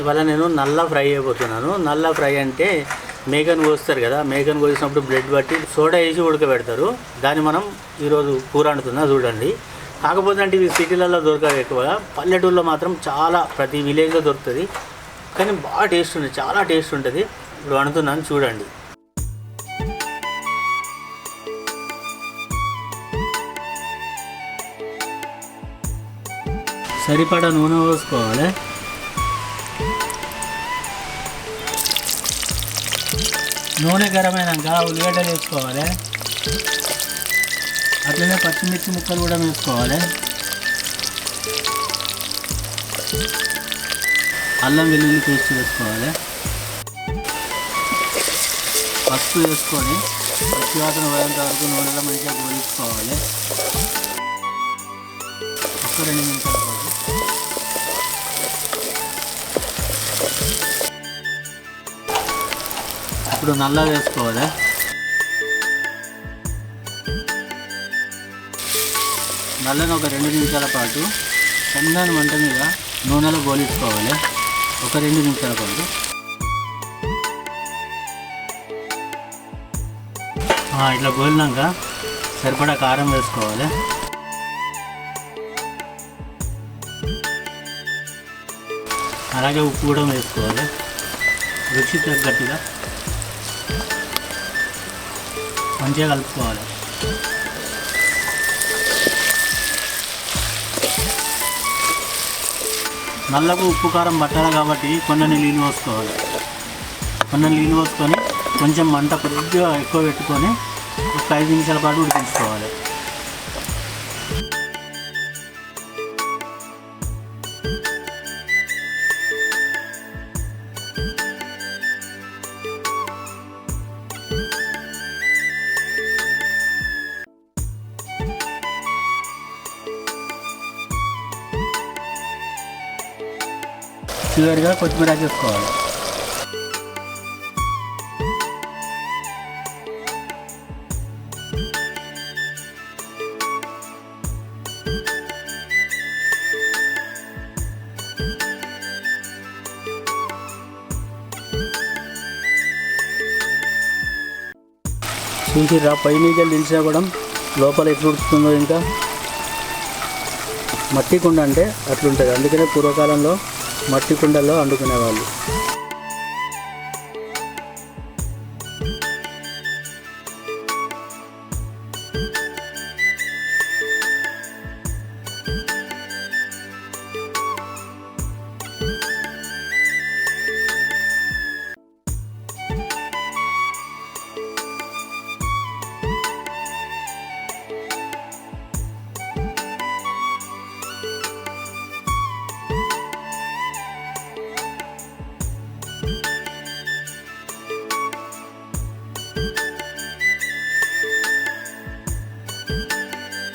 ఇవాళ నేను నల్ల ఫ్రై అయిపోతున్నాను నల్ల ఫ్రై అంటే మేకను కోస్తారు కదా మేకను కోసినప్పుడు బ్రెడ్ బట్టి సోడా వేసి ఉడకబెడతారు. దాన్ని మనం ఈరోజు కూర వండుతున్నా చూడండి. కాకపోతే అంటే ఇవి సిటీలలో దొరకదు ఎక్కువగా పల్లెటూరులో మాత్రం చాలా ప్రతి విలేజ్లో దొరుకుతుంది. కానీ బాగా టేస్ట్ ఉంటుంది చాలా టేస్ట్ ఉంటుంది. ఇప్పుడు వండుతున్నాను చూడండి. సరిపడా నూనె పోసుకోవాలి. నూనె గరమైనాక ఉల్లిగడ్డలు వేసుకోవాలి. అట్లనే పచ్చిమిర్చి ముక్కలు కూడా వేసుకోవాలి. అల్లం వెల్లుల్లి పేస్ట్ వేసుకోవాలి. పసుపు వేసుకొని పచ్చి వాసన పోయేంత వరకు నూనెలో మంచిగా గోలించుకోవాలి. ఒక రెండు నిమిషాల పాటు. ఇప్పుడు నల్ల వేసుకోవాలి. నల్లని ఒక రెండు నిమిషాల పాటు సన్నని మంట మీద నూనెలో గోలించుకోవాలి. ఒక రెండు నిమిషాల పాటు. ఇట్లా గోలినాక సరిపడా కారం వేసుకోవాలి. అలాగే ఉప్పు కూడా వేసుకోవాలి. రుచి తగ్గట్టుగా మంచిగా కలుపుకోవాలి. నల్లకు ఉప్పు కారం పట్టాలి కాబట్టి కొన్ని నీళ్ళు పోసుకోవాలి. కొన్ని నీళ్ళు పోసుకొని కొంచెం మంట కొద్దిగా ఎక్కువ పెట్టుకొని ఒక ఐదు నిమిషాల పాటు ఉడికించుకోవాలి. చివరిగా కొత్తిమీర చేసుకోవాలి. చూసిరా పై నీళ్ళు తెలిసినా కూడా లోపల ఎట్లా ఇంకా మట్టి కుండ అంటే అట్లుంటుంది. అందుకనే పూర్వకాలంలో మట్టి కుండలో వండుకునేవాళ్ళు.